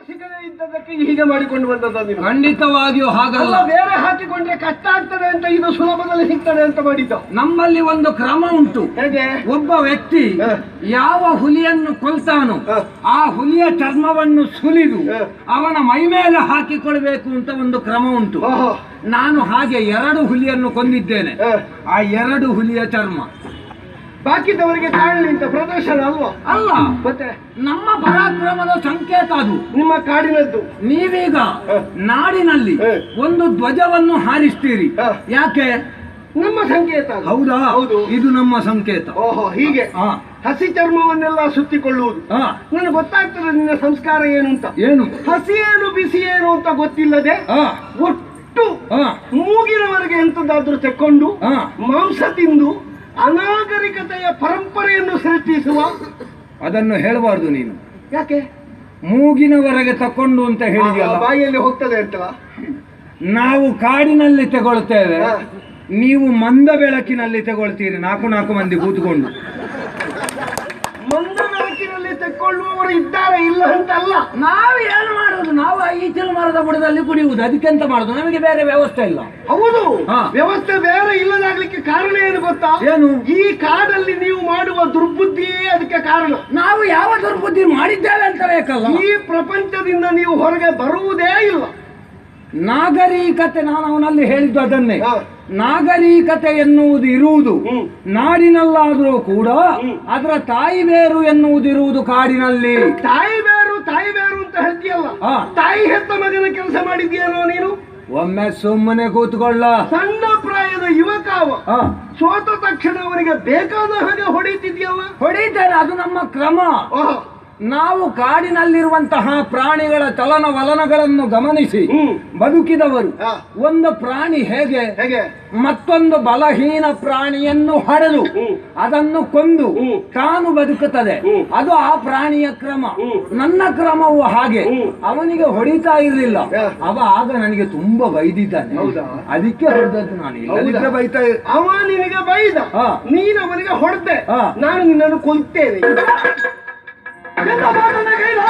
ಸಿಗದೇ ಇದ್ದದಕ್ಕೆ ಹೀಗೆ ಮಾಡಿಕೊಂಡು ಬಂದದ್ದು ಖಂಡಿತವಾಗಿಯೂ ಅಲ್ಲ ಹಾಗಲ್ಲ ಬೇರೆ ಹಾಕಿಕೊಂಡ್ರೆ ಕಷ್ಟ ಆಗ್ತದೆ ಅಂತ ಇದು ಸುಲಭದಲ್ಲಿ ಸಿಗ್ತದೆ ಅಂತ ಮಾಡಿದ್ದು. ನಮ್ಮಲ್ಲಿ ಒಂದು ಕ್ರಮ ಉಂಟು. ಹೇಗೆ? ಒಬ್ಬ ವ್ಯಕ್ತಿ ಹ. ಯಾವ ಹುಲಿಯನ್ನು ಕೊಲ್ತಾನೋ ಹ. ಆ ಹುಲಿಯ ಚರ್ಮವನ್ನು ಸುಲಿದು ಹ. ಅವನ ಮೈ ಮೇಲೆ ಹಾಕಿಕೊಳ್ಬೇಕು ಅಂತ ಒಂದು ಕ್ರಮ ಉಂಟು. ಓಹೋ. ನಾನು ಹಾಗೆ ಎರಡು ಹುಲಿಯನ್ನು ಕೊಂದಿದ್ದೇನೆ. ಹ. ಆ ಎರಡು ಹುಲಿಯ ಚರ್ಮ. ಬಾಕಿದವರಿಗೆ ಕಾಣಲಿ ಅಂತ ಪ್ರದರ್ಶನ ಅಲ್ವಾ? ಅಲ್ಲ. ಮತ್ತೆ? ನಮ್ಮ ಪರಾಕ್ರಮದ ಸಂಕೇತ ಅದು. ನಿಮ್ಮ ಕಾಡಿನದ್ದು. ನೀವೀಗ ನಾಡಿನಲ್ಲಿ ಒಂದು ಧ್ವಜವನ್ನು ಹಾರಿಸ್ತೀರಿ. ಯಾಕೆ? ನಮ್ಮ ಸಂಕೇತ. ಹೌದಾ? ಹೌದು. ಇದು ನಮ್ಮ ಸಂಕೇತ. ಓಹೋ ಹೀಗೆ. ಹಾ. ಹಸಿ ಚರ್ಮವನ್ನೆಲ್ಲ ಸುತ್ತಿಕೊಳ್ಳುವುದು. ನನಗೆ ಗೊತ್ತಾಗ್ತದೆ ನಿನ್ನ ಸಂಸ್ಕಾರ ಏನು ಅಂತ. ಏನು? ಹಸಿ ಏನು ಬಿಸಿ ಏನು ಅಂತ ಗೊತ್ತಿಲ್ಲದೆ ಒಟ್ಟು ಮೂಗಿನವರೆಗೆ ಎಂತದಾದ್ರೂ ತೆಕ್ಕೊಂಡು ಮಾಂಸ ತಿಂದು ಅನಾಗರಿಕತೆಯ ಪರಂಪರೆಯನ್ನು ಸೃಷ್ಟಿಸುವ. ಅದನ್ನು ಹೇಳಬಾರ್ದು ನೀನು. ಯಾಕೆ? ಮೂಗಿನವರೆಗೆ ತಕೊಂಡು ಅಂತ ಆ, ಹೇಳಿದ್ಯಲ್ಲ ಬಾಯಿಯಲ್ಲಿ ಹೋಗ್ತದೆ ಅಂತವ ನಾವು ಕಾಡಿನಲ್ಲಿ ತಗೊಳ್ತೇವೆ. ನೀವು ಮಂದ ಬೆಳಕಿನಲ್ಲಿ ತಗೊಳ್ತೀರಿ. ನಾಲ್ಕು ನಾಲ್ಕು ಮಂದಿ ಕೂತ್ಕೊಂಡು. ಮಂದ ಬೆಳಕಿನಲ್ಲಿ ತಗೊಳ್ಳುವವರು ಇದ್ದಾರೆ ಇಲ್ಲ ಅಂತ ಅಲ್ಲ ನಾನು ನಾವು ಈಚಲು ಮರದ ಬುಡದಲ್ಲಿ ಕುಡಿಯುವುದು ಅದಕ್ಕೆಂತ ಮಾಡುದು? ನಮಗೆ ಬೇರೆ ವ್ಯವಸ್ಥೆ ಇಲ್ಲ. ಹೌದು. ಹಾ. ವ್ಯವಸ್ಥೆ ಬೇರೆ ಇಲ್ಲದಾಗ್ಲಿಕ್ಕೆ ಕಾರಣ ಏನು ಗೊತ್ತಾ? ಏನು? ಈ ಕಾಡಲ್ಲಿ ನೀವು ಮಾಡುವ ದುರ್ಬುದ್ಧಿಯೇ ಅದಕ್ಕೆ ಕಾರಣ. ನಾವು ಯಾವ ದುರ್ಬುದ್ಧಿ ಮಾಡಿದ್ದೇವೆ ಅಂತ ಬೇಕಲ್ಲ? ಈ ಪ್ರಪಂಚದಿಂದ ನೀವು ಹೊರಗೆ ಬರುವುದೇ ಇಲ್ಲ. ನಾಗರಿಕತೆ ನಾನು ಅವನಲ್ಲಿ ಹೇಳಿದ್ದು ಅದನ್ನೇ. ಹಾ. ನಾಗರಿಕತೆ ಎನ್ನುವುದು ಇರುವುದು. ಹ್ಮ್. ನಾಡಿನಲ್ಲಾದರೂ ಕೂಡ ಅದರ ತಾಯಿ ಬೇರು ಎನ್ನುವುದಿರುವುದು ಕಾಡಿನಲ್ಲಿ. ತಾಯಿ ಬೇರು ತಾಯಿ ಬೇರು ಅಂತ ಹೇಳ್ತೀಯಲ್ಲ. ತಾಯಿ ಹೆತ್ತ ಮಗನ ಕೆಲಸ ಮಾಡಿದ್ಯಾನೋ ನೀನು? ಒಮ್ಮೆ ಸುಮ್ಮನೆ ಕೂತ್ಕೊಳ್ಳ. ಸಣ್ಣ ಪ್ರಾಯದ ಯುವಕ ಅವ. ಸೋತ ತಕ್ಷಣ ಅವನಿಗೆ ಬೇಕಾದ ಹಾಗೆ ಹೊಡಿತಿದ್ಯಲ್ಲ? ಹೊಡಿತಾರೆ ಅದು ನಮ್ಮ ಕ್ರಮ. ನಾವು ಕಾಡಿನಲ್ಲಿರುವಂತಹ ಪ್ರಾಣಿಗಳ ಚಲನವಲನಗಳನ್ನು ಗಮನಿಸಿ ಬದುಕಿದವರು. ಒಂದು ಪ್ರಾಣಿ ಹೇಗೆ? ಹೇಗೆ? ಮತ್ತೊಂದು ಬಲಹೀನ ಪ್ರಾಣಿಯನ್ನು ಹೊಡೆದು ಅದನ್ನು ಕೊಂದು. ತಾನು ಬದುಕುತ್ತದೆ. ಅದು ಆ ಪ್ರಾಣಿಯ ಕ್ರಮ. ನನ್ನ ಕ್ರಮವು ಹಾಗೆ. ಅವನಿಗೆ ಹೊಡಿತಾ ಇರಲಿಲ್ಲ. ಅವ ಆಗ ನನಗೆ ತುಂಬಾ ಬೈದಿದ್ದಾನೆ? ಅದಕ್ಕೆ ಹೊಡೆದದ್ದು ನಾನು? ಬೈತಾ ಅವ ನಿನಗೆ ಬೈದ. ನೀನು ಅವನಿಗೆ ಹೊಡೆದೆ. ನಾನು ನಿನ್ನನ್ನು ಕೊಲ್ತೇನೆ. Ainda tá!